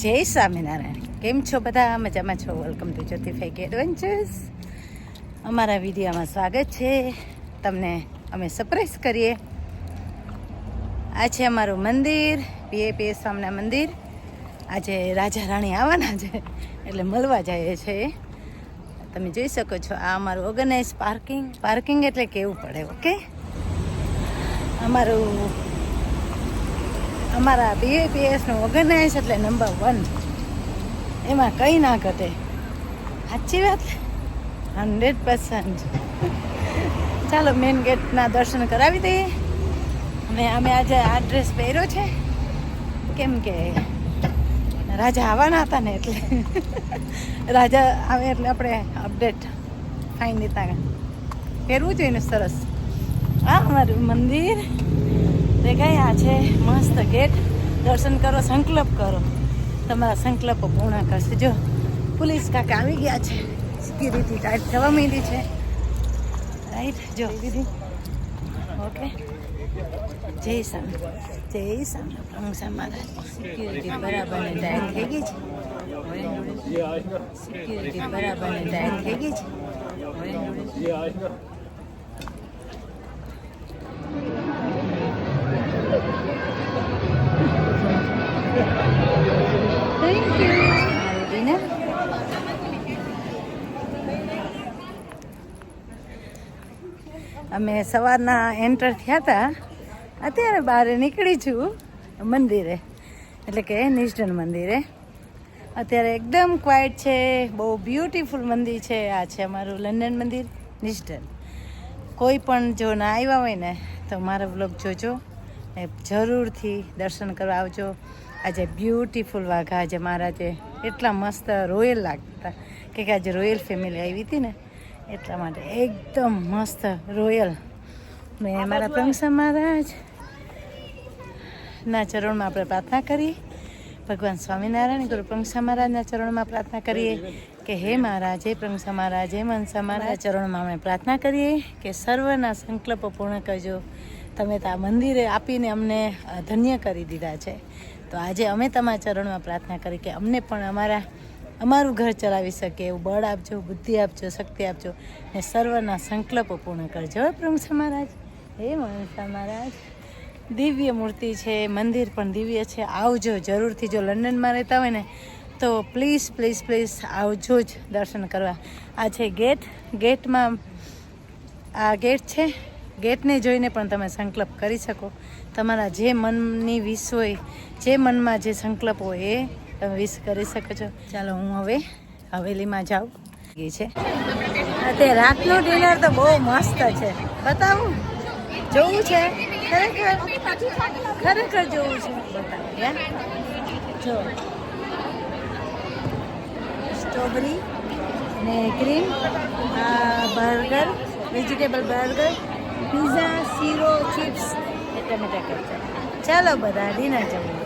જય સ્વામિનારાયણ. કેમ છો બધા? મજામાં છો? વેલકમ ટુ જ્યોતિફાઈ એડવેન્ચર્સ અમારા વિડીયોમાં સ્વાગત છે. તમને અમે સરપ્રાઈઝ કરીએ. આ છે અમારું મંદિર પીએપીએસ સ્વામના મંદિર. આજે રાજા રાણી આવવાના છે, એટલે મળવા જઈએ છે. તમે જોઈ શકો છો, આ અમારું ઓર્ગનાઇઝ પાર્કિંગ પાર્કિંગ એટલે કેવું પડે ઓકે અમારું અમારા બીએપીએસનું ઓર્ગેનાઇઝ એટલે નંબર વન એમાં કંઈ ના ઘટે. સાચી વાત? હંડ્રેડ પર્સન્ટ ચાલો મેઇન ગેટના દર્શન કરાવી દઈએ. અને અમે આજે આ ડ્રેસ પહેર્યો છે. કેમ કે રાજા આવવાના હતા ને એટલે. રાજા આવે એટલે આપણે અપડેટ ફાઈન દેતા પહેરવું જોઈએ ને સરસ. આ અમારું મંદિર. દેખાય આ છે. મસ્ત ગેટ. દર્શન કરો, સંકલ્પ કરો. તમારા સંકલ્પો પૂર્ણ કરશે જો પોલીસ કાકા આવી ગયા છે. સિક્યુરિટી ટાઈટ થવા માંડી છે. રાઈટ જો. દીદી ઓકે જય સામ. જય સામે. પ્રમુસા મહારાજ સિક્યુરિટી બરાબર ટાઈટ થઈ ગઈ છે. સિક્યુરિટી બરાબર ટાઈટ થઈ ગઈ છે. અમે સવારના એન્ટર થયા હતા. અત્યારે બહાર નીકળી છું મંદિરે. એટલે કે નિષ્ઠન મંદિરે. અત્યારે એકદમ ક્વાઇટ છે, બહુ બ્યુટીફુલ મંદિર છે. આ છે અમારું લંડન મંદિર, નિષ્ઠન. કોઈ પણ જો ના આવ્યા હોય ને, તો મારો બ્લોગ જોજો ને જરૂરથી દર્શન કરવા આવજો. આજે બ્યુટીફુલ વાઘા, આજે મહારાજે એટલા મસ્ત રોયલ લાગતા. કે આજે રોયલ ફેમિલી આવી હતી ને એટલા માટે એકદમ મસ્ત રોયલ. મેં અમારા પ્રંગસા મહારાજ. ના ચરણમાં આપણે પ્રાર્થના કરી ભગવાન સ્વામિનારાયણ ગુરુ પ્રંગસા મહારાજના ચરણમાં પ્રાર્થના કરીએ કે હે મહારાજ હે પ્રમસા મહારાજ હે મનસા મહારાજ ચરણમાં અમે પ્રાર્થના કરીએ કે સર્વના સંકલ્પો પૂર્ણ કરજો. તમે તો આ મંદિરે આપીને અમને ધન્ય કરી દીધા છે. તો આજે અમે તમારા ચરણમાં પ્રાર્થના કરી કે અમને પણ અમારા અમારું ઘર ચલાવી શકે, એવું બળ આપજો, બુદ્ધિ આપજો, શક્તિ આપજો. ને સર્વના સંકલ્પો પૂર્ણ કરજો પ્રમુખ મહારાજ. હે મનસા મહારાજ. દિવ્ય મૂર્તિ છે, મંદિર પણ દિવ્ય છે. આવજો જરૂરથી, જો લંડનમાં રહેતા હોય ને, તો પ્લીઝ પ્લીઝ પ્લીઝ આવજો જ દર્શન કરવા. આ છે ગેટ. ગેટમાં, આ ગેટ છે. ગેટને જોઈને પણ તમે સંકલ્પ કરી શકો. તમારા જે મનની વિશ હોય, જે મનમાં જે સંકલ્પ હોય એ તમે વિશ કરી શકો છો. ચાલો, હું હવે હવેલીમાં જાઉં. એ છે. તે રાતનું ડિનર તો બહુ મસ્ત છે. બતાવું? જોવું છે? ખરેખર? ખરેખર જોવું છે? જો. સ્ટ્રોબેરી ને cream burger vegetable burger pizza શીરો ચિપ્સ ટમેટા કેચપ ચાલો બધા ડિનર જવું